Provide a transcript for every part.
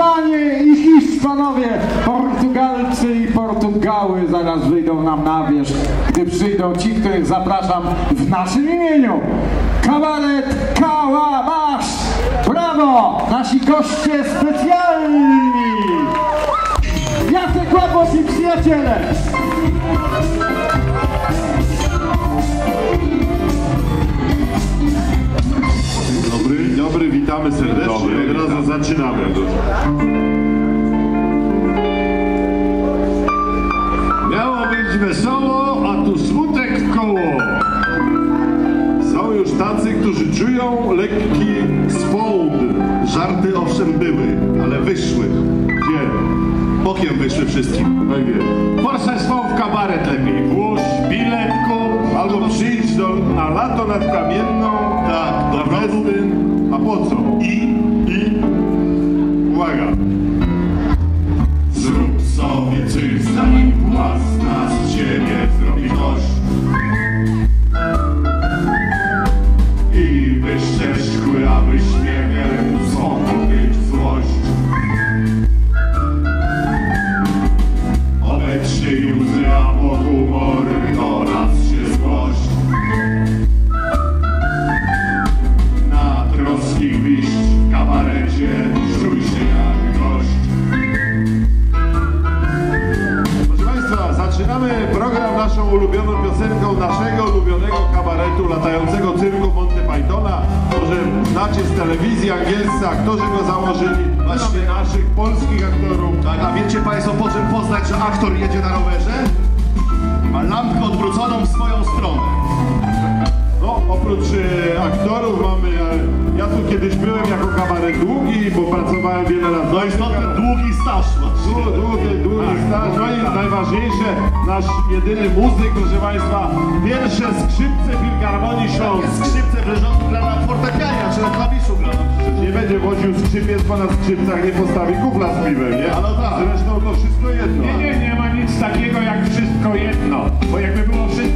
Hiszpanie i Hiszpanowie, Portugalcy i Portugały zaraz wyjdą nam na wierzch, gdy przyjdą ci, których zapraszam w naszym imieniu. Kabaret Kałamasz! Brawo! Nasi goście specjalni! Jacek Łapos i przyjaciele! Dobry, witamy serdecznie. Dobry, Od razu zaczynamy. Miało być wesoło, a tu smutek w koło. Są już tacy, którzy czują lekki społd. Żarty owszem były, ale wyszły. Gdzie? Bokiem wyszły wszystkim. Tak jest. Swą w kabaret lepiej. Włóż bilet. Albo przyjdź do, na lato nad Kamienną, Tak, do festyn. A po co? I I... zaczynamy program naszą ulubioną piosenką naszego ulubionego kabaretu latającego cyrku Monty Pythona. Może znacie z telewizji angielscy, aktorzy go założyli. Właśnie naszych polskich aktorów. Tak, a wiecie Państwo po czym poznać, że aktor jedzie na rowerze? Ma lampkę odwróconą w swoją stronę. No, oprócz e, aktorów mamy, e, ja tu kiedyś byłem jako kabaret długi, bo pracowałem wiele lat. No i stąd ten długi staż masz. Długi, długi, Tak, staż. No i tak. najważniejsze, nasz jedyny muzyk, proszę Państwa, pierwsze skrzypce Filharmonii Śląskiej. Skrzypce wleżące gra na fortepianie, czy na klawiszu gra. Nie będzie woził skrzypiec, bo na skrzypcach nie postawi kufla z piwem, nie? A no tak. Zresztą to wszystko jedno. Nie, nie, nie ma nic takiego jak wszystko jedno. Bo jakby było wszystko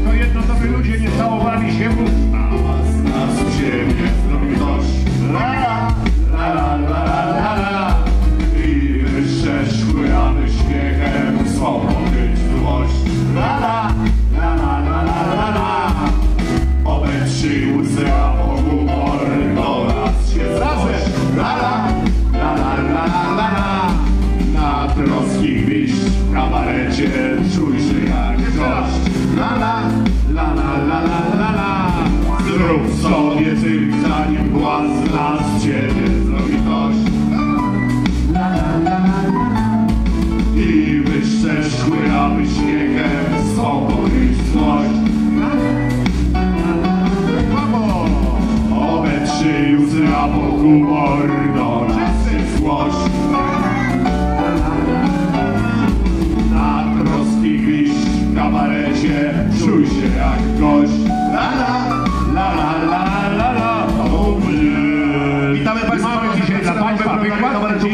kabarecie czuj się jak gość. La la la la la la la la Zrób sobie cyrk, zanim błazna z ciebie zrobi ktoś. La la la la la I wyższe szkły, aby śniegiem swą pokryć złość. Brawo! Obetrzyj łzy, a